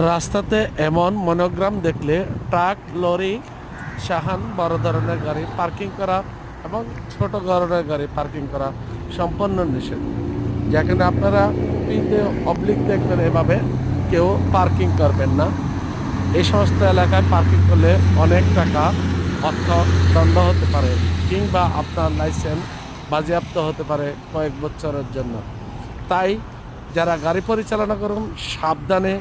রাস্তাতে এমন মনোগ্রাম দেখলে ট্রাক, লরি, সাহান, বড় ধরনের গাড়ি পার্কিং করা এবং ছোট ধরনের গাড়ি পার্কিং করা সম্পূর্ণ নিষেধ। যেখানে আপনারা পিতে অবলিক দেখবেন এভাবে কেউ পার্কিং করবেন না। এই সমস্ত এলাকায় পার্কিং করলে অনেক টাকা অর্থ দণ্ড হতে পারে কিংবা আপনার লাইসেন্স বাজেয়াপ্ত হতে পারে কয়েক বছরের জন্য। তাই যারা গাড়ি পরিচালনা করুন, সাবধানে